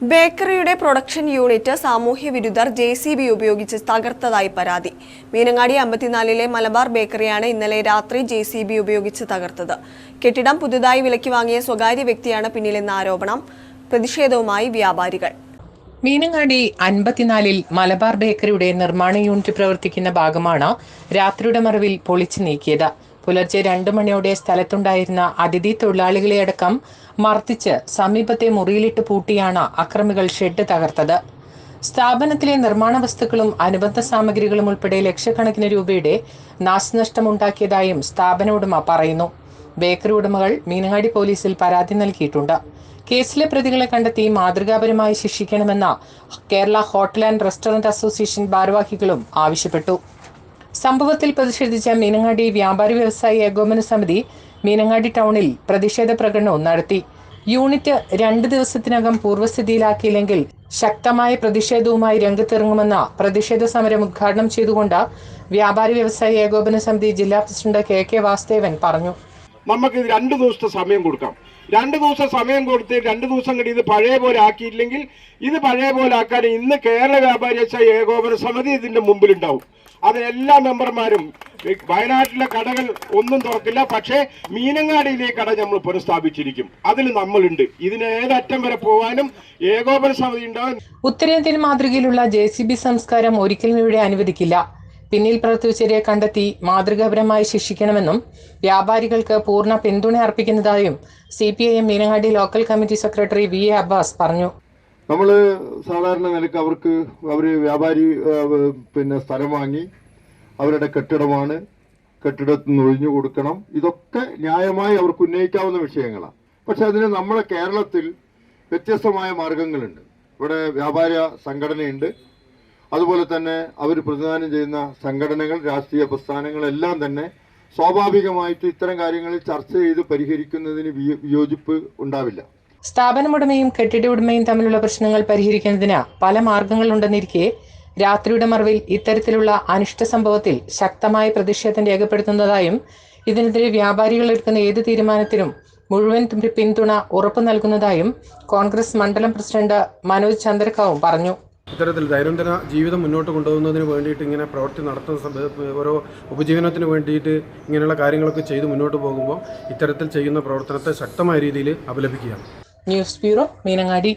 ബേക്കറിയുടെ production unit സാമൂഹ്യ വിരുദ്ധർ J C B ഉപയോഗിച്ച് തകർത്തതായി പരാതി. മീനങ്ങാടി അമ്പത്തിനാലിലെ മലബാർ ബേക്കറിയാണ് ഇന്നലെ രാത്രി ജെ സി ബി ഉപയോഗിച്ച് തകർത്തത്. കെട്ടിടം പുതുതായി വിലക്കി വാങ്ങിയ സ്വകാര്യ വ്യക്തിയാണ് പിന്നിലെന്ന ആരോപണം. പ്രതിഷേധവുമായി വ്യാപാരികൾ. മീനങ്ങാടി അൻപത്തിനാലിൽ മലബാർ ബേക്കറിയുടെ നിർമ്മാണ യൂണിറ്റ് പ്രവർത്തിക്കുന്ന ഭാഗമാണ് രാത്രിയുടെ മറവിൽ പൊളിച്ചു നീക്കിയത്. പുലർച്ചെ രണ്ടു മണിയോടെ സ്ഥലത്തുണ്ടായിരുന്ന അതിഥി തൊഴിലാളികളെയടക്കം മർദ്ദിച്ച് സമീപത്തെ മുറിയിലിട്ട് പൂട്ടിയാണ് അക്രമികൾ ഷെഡ് തകർത്തത്. സ്ഥാപനത്തിലെ നിർമ്മാണ വസ്തുക്കളും അനുബന്ധ സാമഗ്രികളും ഉൾപ്പെടെ ലക്ഷക്കണക്കിന് രൂപയുടെ നാശനഷ്ടമുണ്ടാക്കിയതായും സ്ഥാപന ഉടമ പറയുന്നു. ബേക്കറി ഉടമകൾ മീനങ്ങാടി പോലീസിൽ പരാതി നൽകിയിട്ടുണ്ട്. കേസിലെ പ്രതികളെ കണ്ടെത്തി മാതൃകാപരമായി ശിക്ഷിക്കണമെന്ന Kerala hotel and restaurant association ഭാരവാഹികളും ആവശ്യപ്പെട്ടു. സംഭവത്തിൽ പ്രതിഷേധിച്ച മീനങ്ങാടി വ്യാപാരി വ്യവസായി ഏകോപന സമിതി മീനങ്ങാടി ടൗണിൽ പ്രതിഷേധ പ്രകടനവും നടത്തി. യൂണിറ്റ് രണ്ട് ദിവസത്തിനകം പൂർവസ്ഥിതിയിലാക്കിയില്ലെങ്കിൽ ശക്തമായ പ്രതിഷേധവുമായി രംഗത്തിറങ്ങുമെന്ന പ്രതിഷേധ സമരം ഉദ്ഘാടനം ചെയ്തുകൊണ്ട് വ്യാപാരി വ്യവസായി ഏകോപന സമിതി ജില്ലാ പ്രസിഡന്റ് കെ കെ വാസുദേവൻ പറഞ്ഞു. നമുക്ക് രണ്ട് ദിവസത്തെ സമയം കൊടുക്കാം. രണ്ട് ദിവസം സമയം കൊടുത്ത് രണ്ട് ദിവസം കൂടി ഇത് പഴയ പോലെ ആക്കിയില്ലെങ്കിൽ ഇത് പഴയ പോലെ ആക്കാൻ ഇന്ന് കേരള വ്യാപാരി ഏകോപന സമിതി ഇതിന്റെ മുമ്പിലുണ്ടാവും. അത് എല്ലാ മെമ്പർമാരും വയനാട്ടിലെ കടകൾ ഒന്നും തുറക്കില്ല പക്ഷേ മീനങ്ങാടിയിലെ കട നമ്മൾ പുനഃസ്ഥാപിച്ചിരിക്കും. അതിൽ നമ്മളുണ്ട്. ഇതിന് ഏതറ്റം വരെ പോകാനും ഏകോപന സമിതി ഉണ്ടാവും ഉത്തരേന്ത്യൻ മാതൃകയിലുള്ള ജെ സംസ്കാരം ഒരിക്കലും ഇവിടെ അനുവദിക്കില്ല. പിന്നിൽ പ്രവർത്തിച്ചവരെ കണ്ടെത്തി മാതൃകാപരമായി ശിക്ഷിക്കണമെന്നും വ്യാപാരികൾക്ക് പൂർണ പിന്തുണ അർപ്പിക്കുന്നതായും C P I M Meenangadi local committee secretary V A Abbas പറഞ്ഞു. നമ്മൾ സാധാരണ നിലയ്ക്ക് അവർക്ക് അവർ വ്യാപാരി പിന്നെ സ്ഥലം വാങ്ങി അവരുടെ കെട്ടിടമാണ് കെട്ടിടത്തിൽ നിന്ന് ഒഴിഞ്ഞു കൊടുക്കണം. ഇതൊക്കെ ന്യായമായി അവർക്ക് ഉന്നയിക്കാവുന്ന വിഷയങ്ങളാണ് പക്ഷെ അതിന് നമ്മുടെ കേരളത്തിൽ വ്യത്യസ്തമായ മാർഗങ്ങളുണ്ട്. ഇവിടെ വ്യാപാര സംഘടനയുണ്ട്. അതുപോലെ തന്നെ അവർ പ്രതിദാനം ചെയ്യുന്ന സംഘടനകൾ രാഷ്ട്രീയ പ്രസ്ഥാനങ്ങളെല്ലാം തന്നെ സ്വാഭാവികമായിട്ട് ഇത്തരം കാര്യങ്ങളിൽ ചർച്ച ചെയ്ത് പരിഹരിക്കുന്നതിന് വിയോ- വിയോജിപ്പ് ഉണ്ടാവില്ല. സ്ഥാപനമുടമയും കെട്ടിട ഉടമയും തമ്മിലുള്ള പ്രശ്നങ്ങൾ പരിഹരിക്കുന്നതിന് പല മാർഗങ്ങളുണ്ടെന്നിരിക്കെ രാത്രിയുടെ മറവിൽ ഇത്തരത്തിലുള്ള അനിഷ്ട സംഭവത്തിൽ ശക്തമായ പ്രതിഷേധം രേഖപ്പെടുത്തുന്നതായും ഇതിനെതിരെ വ്യാപാരികൾ എടുക്കുന്ന ഏത് തീരുമാനത്തിനും മുഴുവൻ പിന്തുണ ഉറപ്പു നൽകുന്നതായും കോൺഗ്രസ് മണ്ഡലം പ്രസിഡന്റ് മനോജ് ചന്ദ്രക്കാവും പറഞ്ഞു. ഇത്തരത്തിൽ ദൈനംദിന ജീവിതം മുന്നോട്ട് കൊണ്ടുപോകുന്നതിന് വേണ്ടിയിട്ട് ഇങ്ങനെ പ്രവൃത്തി നടത്തുന്ന ഓരോ ഉപജീവനത്തിന് വേണ്ടിയിട്ട് ഇങ്ങനെയുള്ള കാര്യങ്ങളൊക്കെ ചെയ്ത് മുന്നോട്ട് പോകുമ്പോൾ ഇത്തരത്തിൽ ചെയ്യുന്ന പ്രവർത്തനത്തെ ശക്തമായ രീതിയിൽ അപലപിക്കുകയാണ് ന്യൂസ് ബ്യൂറോ മീനങ്ങാടി.